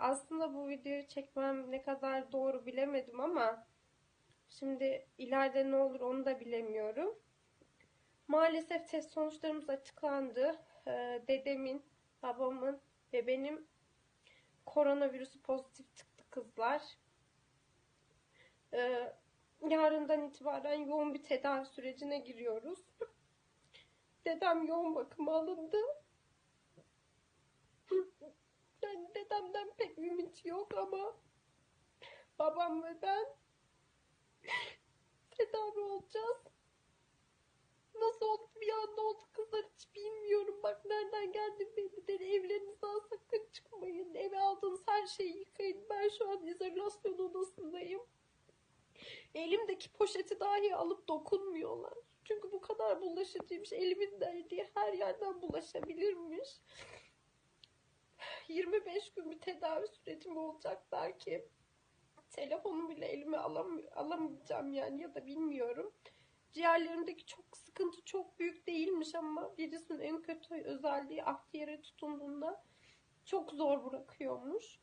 aslında bu videoyu çekmem ne kadar doğru bilemedim ama şimdi ileride ne olur onu da bilemiyorum. Maalesef test sonuçlarımız açıklandı. Ee, dedemin, babamın ve benim koronavirüsü pozitif çıktı kızlar. Ee, yarından itibaren yoğun bir tedavi sürecine giriyoruz. Dedem yoğun bakıma alındı. Dedemden pek ümit yok ama babam ve ben tedavi olacağız. Nasıl oldu bir anda oldu kızlar hiç bilmiyorum. Bak nereden geldim belli değil. Evlerinizden sakın çıkmayın. Eve aldığınız her şeyi yıkayın. Ben şu an izolasyon odasındayım. Elimdeki poşeti dahi alıp dokunmuyorlar. Çünkü bu kadar bulaşıcıymış. Elimin değdiği her yerden bulaşabilirmiş. 25 gün bir tedavi sürecim olacak belki. Telefonu bile elime alam alamayacağım yani ya da bilmiyorum. Ciğerlerindeki çok sıkıntı çok büyük değilmiş ama virüsün en kötü özelliği akciğere tutunduğunda çok zor bırakıyormuş.